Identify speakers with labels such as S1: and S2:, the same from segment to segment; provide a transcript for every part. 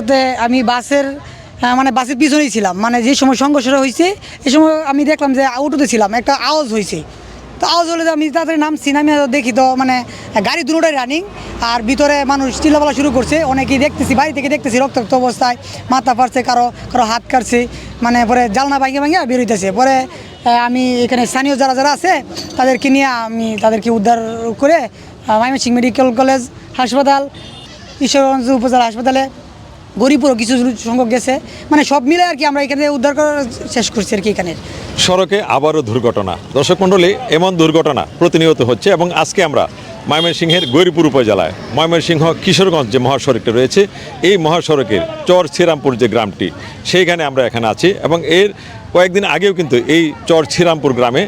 S1: বলতে আমি বাসের মানে বাসের পিছনেই ছিলাম। মানে যে সময় সংঘর্ষটা হয়েছে এই সময় আমি দেখলাম যে অটোতে ছিলাম, একটা আওয়াজ হয়েছে। তো আওয়াজ হলে আমি তাড়াতাড়ি নামছি নামে দেখি তো মানে গাড়ি দুটোটাই রানিং আর ভিতরে মানুষ চিল্লাপালা শুরু করছে। অনেকেই দেখতেছি, বাড়ি থেকে দেখতেছি রক্তাক্ত অবস্থায়, মাথা ফাটছে, কারও কারও হাত কাটছে মানে পরে জালনা ভাঙে ভাঙে বেরোইতেছে। পরে আমি এখানে স্থানীয় যারা যারা আছে, তাদেরকে নিয়ে আমি তাদেরকে উদ্ধার করে ময়মনসিংহ মেডিকেল কলেজ, হাসপাতাল, ঈশ্বরগঞ্জ উপজেলা হাসপাতালে গরিপুরও কিছু সংখ্যক গেছে। মানে সব মিলে আর কি আমরা এখানে উদ্ধার করার শেষ করছি আর কি এখানে।
S2: সড়কে আবারও দুর্ঘটনা। দর্শক মণ্ডলী, এমন দুর্ঘটনা প্রতিনিয়ত হচ্ছে এবং আজকে আমরা ময়মনসিংহের গৌরীপুর উপজেলায়, ময়মনসিংহ কিশোরগঞ্জ যে মহাসড়কটি রয়েছে, এই মহাসড়কের চর শ্রীরামপুর যে গ্রামটি, সেইখানে আমরা এখানে আছি এবং এর কয়েকদিন আগেও কিন্তু এই চর শ্রীরামপুর গ্রামে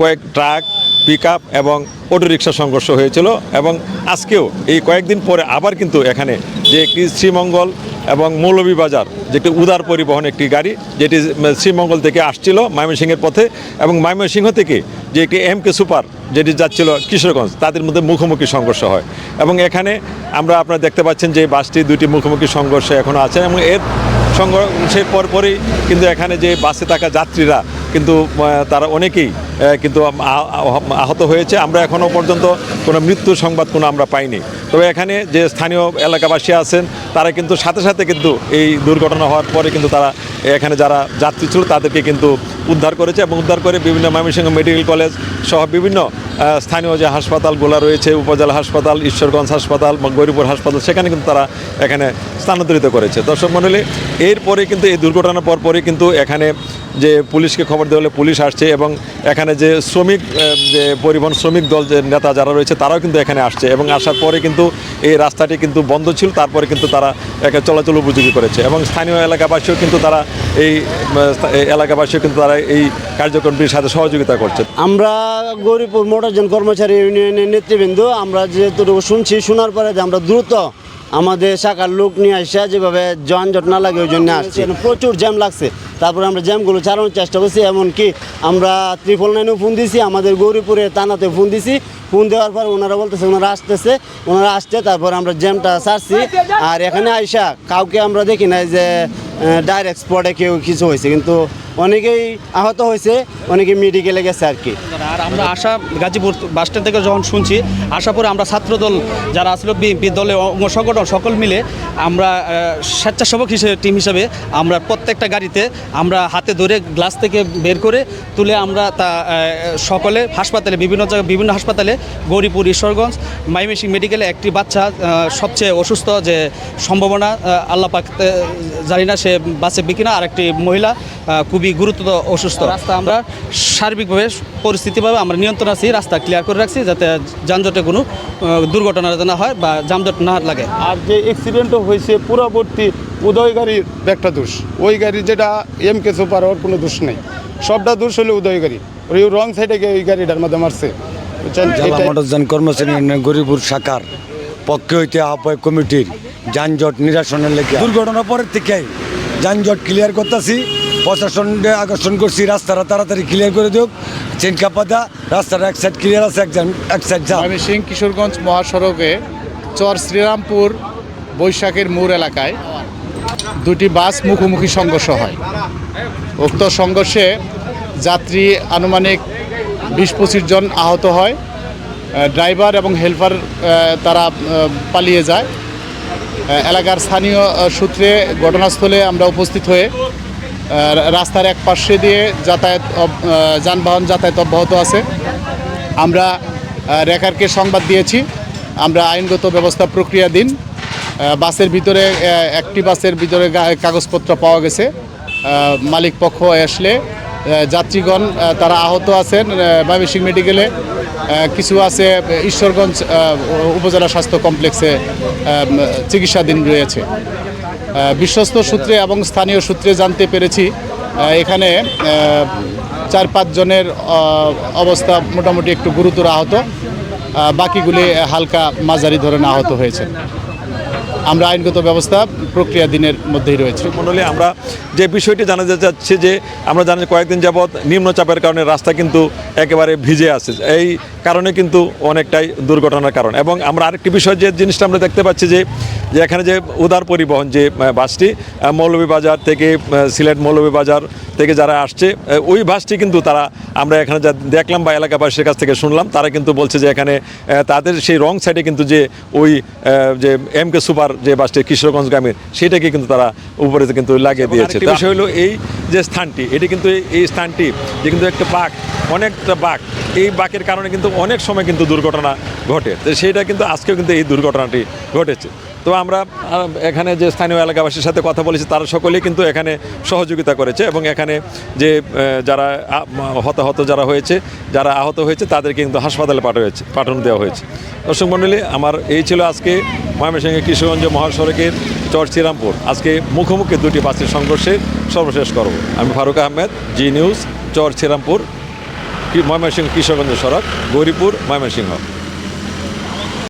S2: কয়েক ট্রাক পিক এবং অটোরিকশা সংঘর্ষ হয়েছিল এবং আজকেও এই কয়েকদিন পরে আবার কিন্তু এখানে যে শ্রীমঙ্গল এবং মৌলভীবাজার যেটি উদার পরিবহন একটি গাড়ি, যেটি শ্রীমঙ্গল থেকে আসছিল ময়মনসিংহের পথে এবং ময়মনসিংহ থেকে যে একটি এম কে সুপার যেটি যাচ্ছিল কিশোরগঞ্জ, তাদের মধ্যে মুখোমুখি সংঘর্ষ হয়। এবং এখানে আমরা আপনারা দেখতে পাচ্ছেন যে বাসটি দুটি মুখোমুখি সংঘর্ষে এখনও আছে এবং এর সংঘর্ষের পরপরই কিন্তু এখানে যে বাসে থাকা যাত্রীরা কিন্তু তারা অনেকেই কিন্তু আহত হয়েছে। আমরা এখনও পর্যন্ত কোনো মৃত্যুর সংবাদ কোনো আমরা পাইনি। তবে এখানে যে স্থানীয় এলাকাবাসী আছেন, তারা কিন্তু সাথে সাথে কিন্তু এই দুর্ঘটনা হওয়ার পরে কিন্তু তারা এখানে যারা যাত্রী ছিল, তাদেরকে কিন্তু উদ্ধার করেছে এবং উদ্ধার করে বিভিন্ন ময়মনসিংহ মেডিকেল কলেজ সহ বিভিন্ন স্থানীয় যে হাসপাতালগুলো রয়েছে, উপজেলা হাসপাতাল, ঈশ্বরগঞ্জ হাসপাতাল বা গৌরীপুর হাসপাতাল, সেখানে কিন্তু তারা এখানে স্থানান্তরিত করেছে। দর্শক মণ্ডলী, এরপরে কিন্তু এই দুর্ঘটনার পরপরই কিন্তু এখানে যে পুলিশকে খবর দেওয়া হলে পুলিশ আসছে এবং এখানে যে শ্রমিক যে পরিবহন শ্রমিক দল যে নেতা যারা রয়েছে, তারাও কিন্তু এখানে আসছে এবং আসার পরে কিন্তু এই রাস্তাটি কিন্তু বন্ধ ছিল, তারপরে কিন্তু তারা একে চলাচল উপযোগী করেছে এবং স্থানীয় এলাকাবাসীও কিন্তু তারা এই এলাকাবাসীও কিন্তু তারা এই কার্যক্রমটির সাথে সহযোগিতা করছে।
S3: আমরা গৌরীপুর মোটরজন কর্মচারী ইউনিয়নের নেতৃবৃন্দ, আমরা যেহেতু শুনছি, শোনার পরে যে আমরা দ্রুত আমাদের শাখার লোক নিয়ে আসা যেভাবে যানজট না লাগে, ওই জন্য আসছে। প্রচুর জ্যাম লাগছে। তারপরে আমরা জ্যামগুলো চালানোর চেষ্টা করছি, এমনকি আমরা ত্রিপল নাইনেও ফোন দিছি, আমাদের গৌরীপুরে থানাতে ফোন দিছি। ফোন দেওয়ার পর ওনারা বলতেছে, ওনারা আসতেছে, ওনারা আসছে, তারপর আমরা জ্যামটা ছাড়ছি আর এখানে আইসা কাউকে আমরা দেখি নাই যে ডাইরেক্ট স্পটে কেউ কিছু হয়েছে, কিন্তু অনেকেই আহত হয়েছে, অনেকে মেডিকেলে গেছে আর কি।
S4: আর আমরা আশা, গাজীপুর বাস স্ট্যান্ড থেকে যখন শুনছি আশা পরে আমরা ছাত্রদল যারা আসলে বিএনপি অঙ্গ সংগঠন সকল মিলে আমরা স্বেচ্ছাসেবক হিসেবে টিম হিসেবে আমরা প্রত্যেকটা গাড়িতে আমরা হাতে ধরে গ্লাস থেকে বের করে তুলে আমরা তা সকলে হাসপাতালে, বিভিন্ন জায়গায়, বিভিন্ন হাসপাতালে, গৌরীপুর, ঈশ্বরগঞ্জ মাইমেসিং মেডিকেলে একটি বাচ্চা সবচেয়ে অসুস্থ যে সম্ভাবনা আল্লাহ জানি না সে বাঁচে কিনা আর একটি মহিলা খুবই গুরুত্ব অসুস্থ। রাস্তা আমরা সার্বিকভাবে পরিস্থিতিভাবে আমরা নিয়ন্ত্রণ আছি রাস্তা ক্লিয়ার করে রাখছি যাতে যানজটে কোনো দুর্ঘটনা যাতে না হয় বা যানজট না লাগে।
S5: আর যে অ্যাক্সিডেন্টও হয়েছে পুরবর্তী উদয় গাড়ির একটা দোষ। ওই গাড়ি যেটা এম কে সুপার ওর কোনো দোষ নেই। সবটা দোষ হলে উদয় গাড়ি। ওই রং সাইডে গিয়ে ওই গাড়িটার মধ্যে মারছে।
S6: মোটরযান কর্মচারী গরিপুর শাখার পক্ষে হইতে আহ্বায়ক কমিটির যানজট নিরাসনের লেগে। দুর্ঘটনার পরের থেকে যানজট ক্লিয়ার করতেছি। প্রশাসন আকর্ষণ করছি, রাস্তাটা তাড়াতাড়ি ক্লিয়ার করে দিক চেন কাপাদা রাস্তাটা এক সাইড ক্লিয়ার আছে, এক সাইড যা
S7: সিং কিশোরগঞ্জ মহাসড়কে চর শ্রীরামপুর বৈশাখের মোড় এলাকায় দুটি বাস মুখোমুখি সংঘর্ষ হয়। উক্ত সংঘর্ষে যাত্রী আনুমানিক বিশ পঁচিশ জন আহত হয়। ড্রাইভার এবং হেল্পার তারা পালিয়ে যায়। এলাকার স্থানীয় সূত্রে ঘটনাস্থলে আমরা উপস্থিত হয়ে রাস্তার এক পাশে দিয়ে যাতায়াত যানবাহন যাতায়াত অব্যাহত আছে। আমরা আহ, রেখারকে সংবাদ দিয়েছি। আমরা আইনগত ব্যবস্থা প্রক্রিয়াধীন। আহ, বাসের ভিতরে একটি বাসের ভিতরে কাগজপত্র পাওয়া গেছে। মালিক পক্ষ আসলে যাত্রীগণ তারা আহত আছেন ময়মনসিংহ মেডিকেলে। কিছু আছে ঈশ্বরগঞ্জ উপজেলা স্বাস্থ্য কমপ্লেক্সে চিকিৎসাধীন রয়েছে। বিশ্বস্ত সূত্রে এবং স্থানীয় সূত্রে জানতে পেরেছি এখানে চার পাঁচ জনের অবস্থা মোটামুটি একটু গুরুতর আহত বাকিগুলি হালকা মাঝারি ধরনের আহত হয়েছে। আমরা আইনগত ব্যবস্থা প্রক্রিয়া দিনের মধ্যেই রয়েছে।
S2: মণ্ডলী আমরা যে বিষয়টি জানা যাচ্ছে যে, আমরা জানি কয়েকদিন যাবৎ নিম্নচাপের কারণে রাস্তা কিন্তু একেবারে ভিজে আছে। এই কারণে কিন্তু অনেকটাই দুর্ঘটনার কারণ। এবং আমরা আরেকটি বিষয় যে জিনিসটা আমরা দেখতে পাচ্ছি যে যে এখানে যে উদার পরিবহন যে বাসটি মৌলভীবাজার থেকে সিলেট মৌলভীবাজার থেকে যারা আসছে ওই বাসটি কিন্তু তারা আমরা এখানে যা দেখলাম বা এলাকাবাসীর কাছ থেকে শুনলাম তারা কিন্তু বলছে যে এখানে তাদের সেই রং সাইডে কিন্তু যে ওই যে এম কে সুপার যে বাসটি কিশোরগঞ্জ গ্রামের সেটাকে কিন্তু তারা উপরে কিন্তু লাগিয়ে দিয়েছে। বিষয় হলো এই যে স্থানটি এটি কিন্তু এই- এই স্থানটি যে কিন্তু একটা বাঘ অনেকটা বাঘ এই বাঘের কারণে কিন্তু অনেক সময় কিন্তু দুর্ঘটনা ঘটে। তো সেইটা কিন্তু আজকেও কিন্তু এই দুর্ঘটনাটি ঘটেছে। তো আমরা এখানে যে স্থানীয় এলাকাবাসীর সাথে কথা বলেছি, তারা সকলেই কিন্তু এখানে সহযোগিতা করেছে এবং এখানে যে যারা হতাহত যারা হয়েছে, যারা আহত হয়েছে, তাদেরকে কিন্তু হাসপাতালে পাঠানো হয়েছে, পাঠানো দেওয়া হয়েছে। দর্শক মণ্ডলী আমার এই ছিল আজকে ময়মনসিংহের কিশোরগঞ্জ মহাসড়কের চর শ্রীরামপুর। আজকে মুখোমুখি দুটি বাসের সংঘর্ষের সর্বশেষ করব। আমি ফারুক আহমেদ, জি নিউজ, চর শ্রীরামপুর ময়মনসিংহ কিশোরগঞ্জ সড়ক, গৌরীপুর, ময়মনসিংহ।